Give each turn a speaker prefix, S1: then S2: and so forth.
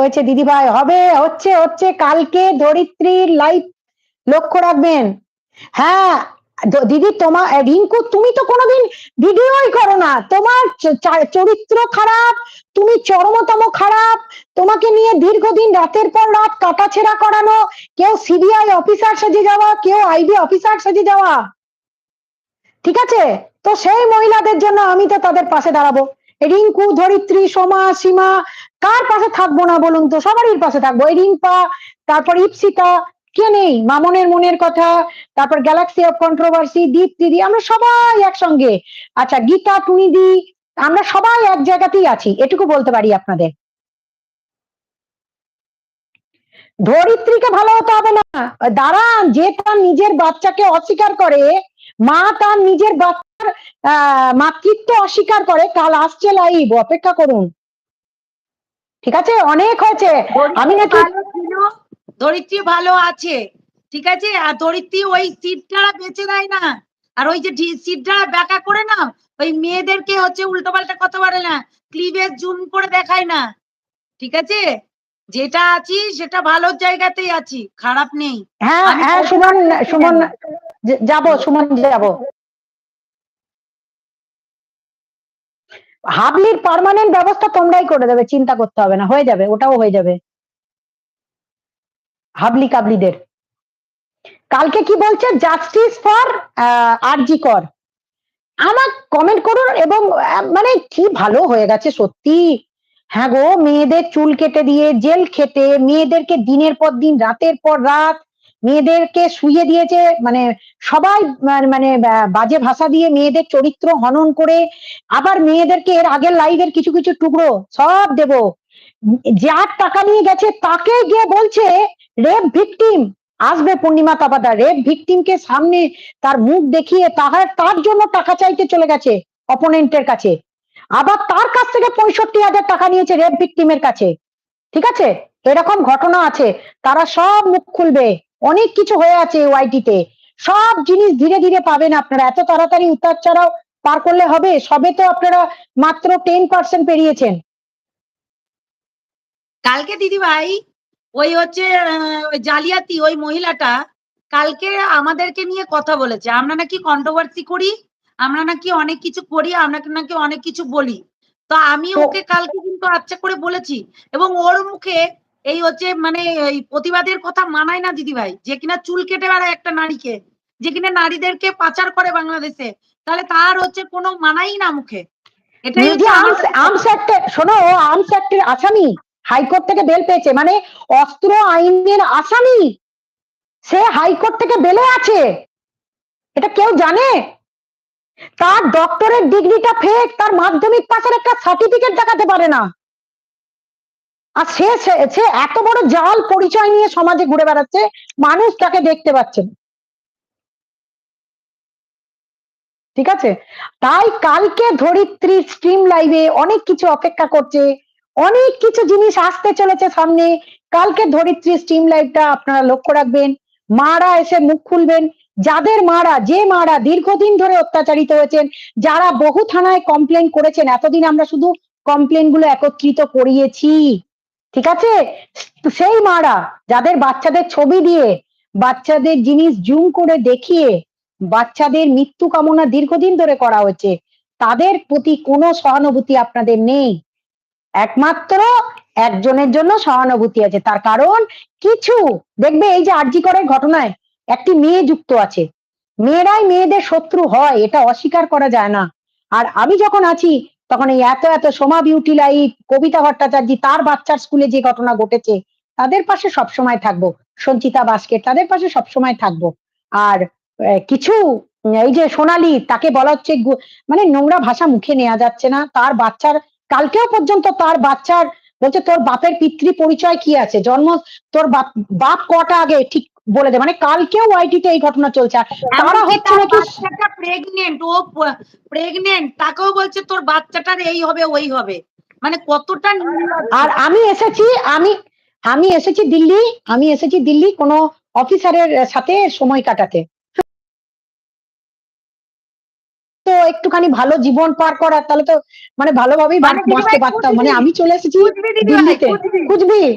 S1: হয়েছে, দিদিভাই। হবে, হচ্ছে হচ্ছে। কালকে ধরিত্রীর লাইভ লক্ষ্য রাখবেন। হ্যাঁ দিদি তোমার রিঙ্কু, তুমি তো কোনোদিন ভিডিওই করো না। তোমার চরিত্র খারাপ, তুমি চরমতম খারাপ। তোমাকে নিয়ে দীর্ঘদিন রাতের পর রাত কাটাছেড়া করানো। কেউ সিবিআই অফিসার সেজে যাওয়া, কেউ আইবি অফিসার সেজে যাওয়া। ঠিক আছে? তো সেই মহিলাদের জন্য আমি তো তাদের পাশে দাঁড়াবো। রিঙ্কু, ধরিত্রী, সোমা, সীমা কার পাশে থাকব না বলুন তো? সবারই পাশে থাকব। এই রিম্পা, তারপর ইপসিতা, কে নেই? মামনের মনের কথা, তারপর গ্যালাক্সি অফ কন্ট্রোভার্সি, দীপ দিদি, আমরা সবাই একসঙ্গে। আচ্ছা গীতা, টুনিদি, আমরা সবাই এক জায়গাতেই আছি। এটুকু বলতে পারি আপনাদের। ধরিত্রীকে ভালো হতে হবে না। দাঁড়ান, যে তার নিজের বাচ্চাকে অস্বীকার করে, মা তার নিজের বাচ্চার মাতৃত্ব অস্বীকার করে, কাল আসছে লাইভ অপেক্ষা করুন। ঠিক আছে? অনেক হয়েছে। আমি নাকি
S2: ধরিত্রী ভালো আছে ঠিক আছে? আর ধরিত্রী ওই সিটটা বেঁচে দেয় না। আর ওই যে সিটটা ব্যাকা করে না ওই মেয়েদেরকে হচ্ছে উল্টো পাল্টা কথা বলে না ক্লিভেজ জুম করে দেখায় না। ঠিক আছে? যেটা আছি সেটা ভালো জায়গাতেই আছি খারাপ নেই।
S1: হ্যাঁ হ্যাঁ সুমন সুমন। যাব সুমন যাব। হাবলির পার্মানেন্ট ব্যবস্থা তোমরাই করে দেবে, চিন্তা করতে হবে না, হয়ে যাবে, ওটাও হয়ে যাবে। হাবলি কাবলিদের। কালকে কি বলছে? জাস্টিস ফর আরজি কর। আমার কমেন্ট করুন এবং মানে কি ভালো হয়ে গেছে সত্যি। হ্যাঁ গো, মেয়েদের চুল কেটে দিয়ে জেল খেটে, মেয়েদেরকে দিনের পর দিন, রাতের পর রাত মেয়েদেরকে শুইয়ে দিয়েছে মানে সবাই মানে- মানে বাজে ভাষা দিয়ে মেয়েদের চরিত্র হনন করে আবার মেয়েদেরকে এর আগের লাইভের কিছু কিছু টুকরো সব দেব। যার টাকা নিয়ে গেছে তাকে গিয়ে বলছে রেপ ভিকটিম আসবে পূর্ণিমা তাপাদা রেপ ভিকটিমকে সামনে তার মুখ দেখিয়ে তাহার, তার জন্য টাকা চাইতে চলে গেছে অপোনেন্টের কাছে। আবার তার কাছ থেকে পঁয়ষট্টি হাজার টাকা নিয়েছে রেপ ভিকটিমের কাছে। ঠিক আছে? এরকম ঘটনা আছে। তারা সব মুখ খুলবে। অনেক কিছু হয়ে আছে ওয়াইটিতে সব জিনিস ধীরে ধীরে পাবেন আপনারা। এত তাড়াতাড়ি উত্তর ছাড়াও পার করলে হবে সবে তো আপনারা মাত্র টেন পার্সেন্ট পেরিয়েছেন।
S2: কালকে দিদি ভাই ওই হচ্ছে জালিয়াতি ওই মহিলাটা কালকে আমাদেরকে নিয়ে কথা বলেছে। আমরা নাকি কন্ট্রোভার্সি করি আমরা নাকি অনেক কিছু করি আমরা নাকি অনেক কিছু বলি। তো আমি ওকে কালকে কিন্তু আচ্ছা করে বলেছি এবং ওর মুখে এই হচ্ছে মানে এই প্রতিবাদের কথা মানায় না দিদি ভাই যে কিনা চুল কেটে বেড়ায় একটা নারীকে যে কিনা নারীদেরকে পাচার করে বাংলাদেশে তাহলে তার হচ্ছে কোনো মানাই না মুখে। এটাই
S1: আর্মস
S2: আমাদের-
S1: শোনো আর্মস অ্যাক্টের আসামি। হাইকোর্ট থেকে বেল পেয়েছে। মানে অস্ত্র আইনের আসামি। সে হাইকোর্ট থেকে বেলে আছে। এটা কেউ জানে? তার ডক্টরের ডিগ্রিটা ফেক তার মাধ্যমিক পাশের একটা সার্টিফিকেট দেখাতে পারে না। আর সে, সে- এত বড় জাল পরিচয় নিয়ে সমাজে ঘুরে বেড়াচ্ছে, মানুষ তাকে দেখতে পাচ্ছে ঠিক আছে? তাই কালকে ধরিত্রী স্ট্রিম লাইভে অনেক কিছু অপেক্ষা করছে, অনেক কিছু জিনিস আসতে চলেছে সামনে। কালকে ধরিত্রী স্ট্রিম লাইভটা আপনারা লক্ষ্য রাখবেন, মারা এসে মুখ খুলবেন। যাদের মারা, যে মারা দীর্ঘদিন ধরে অত্যাচারিত হয়েছেন, যারা বহু থানায় কমপ্লেন করেছেন, এতদিন আমরা শুধু কমপ্লেনগুলো একত্রিত করিয়েছি। ঠিক আছে? সেই মারা যাদের বাচ্চাদের ছবি দিয়ে, বাচ্চাদের জিনিস জুম করে দেখিয়ে, বাচ্চাদের মৃত্যু কামনা দীর্ঘদিন ধরে করা হচ্ছে তাদের প্রতি কোনো সহানুভূতি আপনাদের নেই। একমাত্র একজনের জন্য সহানুভূতি আছে। তার কারণ কিছু। দেখবে এই যে আর্জি করার ঘটনায় একটি মেয়ে যুক্ত আছে। মেয়েরাই মেয়েদের শত্রু হয়, এটা অস্বীকার করা যায় না। আর আমি যখন আছি তখন এই এত এত সোমা বিউটি লাইফ কবিতা ভট্টাচার্য তার বাচ্চার স্কুলে যে ঘটনা ঘটেছে, তাদের পাশে সবসময় থাকব। সঞ্চিতা বাস্কেট তাদের পাশে সবসময় থাকব। আর কিছু, এই যে সোনালি, তাকে বলা হচ্ছে মানে নোংরা ভাষা মুখে নেওয়া যাচ্ছে না। তার বাচ্চার, কালকেও পর্যন্ত তার বাচ্চার, বলছে তোর বাপের পিতৃ পরিচয় কি আছে? জন্ম, তোর বাপ বাপ কটা আগে? ঠিক বলে দে মানে কালকেও ওয়াইটিতে এই ঘটনা চলছে। তারা হচ্ছে নাকি
S2: বাচ্চাটা প্রেগনেন্ট ও প্রেগনেন্ট তাকেও বলছে তোর বাচ্চাটার এই হবে ওই হবে। মানে কতটা
S1: আর আমি এসেছি আমি আমি এসেছি দিল্লি আমি এসেছি দিল্লি কোনো অফিসারের সাথে সময় কাটাতে। তো একটুখানি ভালো জীবন পার করার তাহলে তো মানে ভালোভাবেই
S2: মানে
S1: বাঁচতে পারতাম। মানে আমি চলে এসেছি দিল্লিতে। কুচবিড়ি